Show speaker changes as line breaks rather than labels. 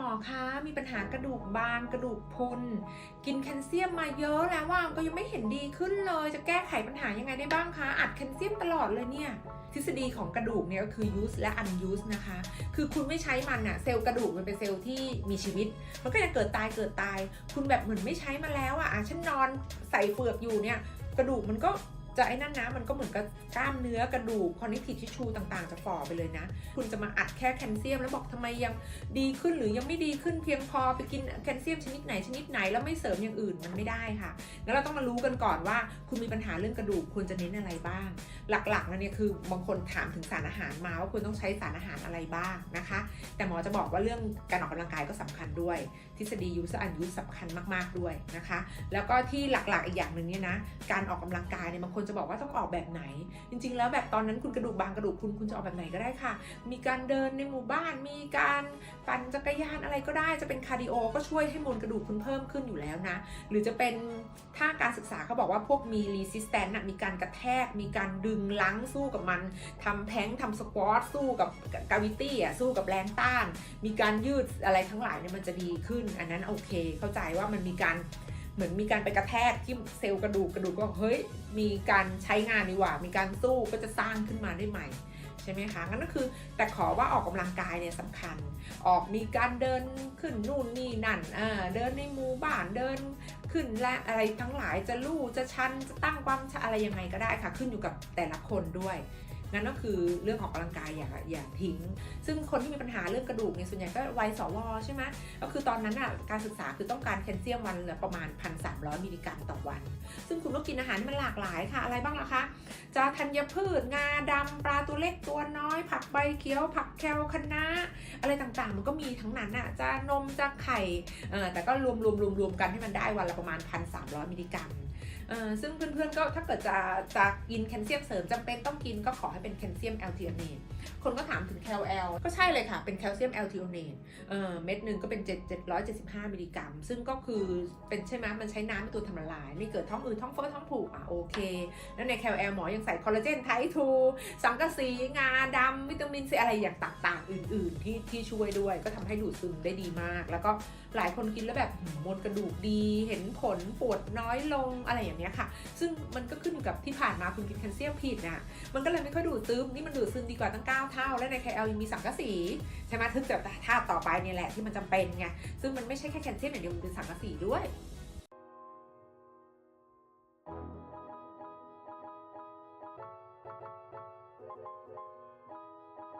หมอคะมีปัญหากระดูกบางกระดูกพุนกินแคลเซียมมาเยอะแล้วว่าก็ยังไม่เห็นดีขึ้นเลย จะแก้ไขปัญหายังไงได้บ้างคะอัดแคลเซียมตลอดเลยเนี่ยทฤษฎีของกระดูกเนี่ยก็คือ use และ unuse นะคะ คือคุณไม่ใช้มันอะเซลล์กระดูกมันเป็นเซลล์ที่มีชีวิต มันก็จะเกิดตายเกิดตาย คุณแบบเหมือนไม่ใช้มันแล้วอะอะฉันนอนใส่เฟือกอยู่เนี่ยกระดูกมันก็ จะไอ้นั่นนะมันก็เหมือนกับกล้ามเนื้อกระดูก connective tissue ต่างๆ จะฝ่อไปเลยนะ คุณจะมาอัดแค่แคลเซียม แล้วบอกทำไมยังดีขึ้นหรือยังไม่ดีขึ้นเพียงพอไปกินแคลเซียมชนิดไหนชนิดไหนแล้วไม่เสริมอย่างอื่นมันไม่ได้ค่ะงั้นเราต้องมารู้กันก่อนว่า คุณมีปัญหาเรื่องกระดูกควรจะเน้นอะไรบ้าง หลักๆนะเนี่ยคือบางคนถามถึงสารอาหารมาว่าคุณต้องใช้สารอาหารอะไรบ้างนะคะ แต่หมอจะบอกว่าเรื่องการออกกำลังกายก็สำคัญด้วย ทฤษฎียูสอันยูสำคัญมากๆด้วยนะคะ แล้วก็ที่หลักๆอีกอย่างหนึ่งเนี่ยนะการออกกำลังกายเนี่ยบางคนจะบอกว่าต้องออกแบบไหน จริง ๆ แล้วแบบตอนนั้นคุณกระดูกบางกระดูกคุณคุณจะออกแบบไหนก็ได้ค่ะ มีการเดินในหมู่บ้าน มีการปั่นจักรยานอะไรก็ได้ จะเป็นคาร์ดิโอก็ช่วยให้มวลกระดูกคุณเพิ่มขึ้นอยู่แล้วนะ หรือจะเป็นถ้าการศึกษาเขาบอกว่าพวกมี resistance น่ะมีการกระแทก มีการดึงลังสู้กับมันทำแพลงก์ทำสควอตสู้กับกาวิตี้อะสู้กับแรงต้าน มีการยืดอะไรทั้งหลายเนี่ยมันจะดีขึ้น อันนั้นโอเค เข้าใจว่ามันมีการ เหมือนมีการไปกระแทกที่เซลล์กระดูกกระดูกก็เฮ้ยมีการใช้งานดีกว่า มีการสู้ก็จะสร้างขึ้นมาได้ใหม่ใช่ไหมคะงั้นก็คือแต่ขอว่าออกกำลังกายเนี่ยสำคัญ ออกมีการเดินขึ้นนู่นนี่นั่นอ่าเดินในหมู่บ้านเดินขึ้นและอะไรทั้งหลายจะลู่จะชันจะตั้งความอะไรยังไงก็ได้ค่ะ ขึ้นอยู่กับแต่ละคนด้วย นั่นก็คือเรื่องออกกำลังกายอย่าอย่าทิ้ง ซึ่งคนที่มีปัญหาเรื่องกระดูกเนี่ยส่วนใหญ่ก็วัยสวใช่ไหมก็คือตอนนั้นอะการศึกษาคือต้องการแคลเซียมวันละประมาณ 1,300 มิลลิกรัมต่อวัน ซึ่งคุณก็กินอาหารมันหลากหลายค่ะ อะไรบ้างล่ะคะ จะธัญพืช งาดำปลาตัวเล็กตัวน้อย ผักใบเขียว ผักแคลคะน้าอะไรต่างๆ มันก็มีทั้งนั้นอะจะนมจะไข่แต่ก็รวมรวมรวมรวมกันให้มันได้วันละประมาณ 1,300 มิลลิกรัม เออซึ่งเพื่อนๆก็ถ้าเกิดจะจะกินแคลเซียมเสริมจำเป็นต้องกินก็ขอให้เป็นแคลเซียมแอลเทียมีนคนก็ถามถึงแคลแอลก็ใช่เลยค่ะ เป็นแคลเซียมแอลทีโอเนตเออเม็ดหนึ่งก็เป็น7 775 มิลลิกรัม ซึ่งก็คือเป็นใช่ไหมมันใช้น้ำเป็นตัวทำละลาย ไม่เกิดท้องอืดท้องเฟ้อท้องผูกอะโอเค แล้วในแคลแอลหมอยังใส่คอลลาเจนไททู สังกะสี งาดำวิตามินซีอะไรอย่างต่างๆ อื่น ๆ ที่ที่ช่วยด้วย ก็ทำให้ดูดซึมได้ดีมาก แล้วก็หลายคนกินแล้วแบบมมวลกระดูกดี เห็นผลปวดน้อยลงอะไรอย่างเนี้ยค่ะ ซึ่งมันก็ขึ้นอยู่กับที่ผ่านมาคุณกินแคลเซียมผิดนะมันก็เลยไม่ค่อยดูดซึมนี่มันดูดซึมดีกว่าตั้ง9 เท่า และในแคลยังมีสังกะสีใช่ไหมทึบแต่ธาตุต่อไปนี่แหละที่มันจำเป็นไงซึ่งมันไม่ใช่แค่แคลเซียมอย่างเดียวมันเป็นสังกะสีด้วย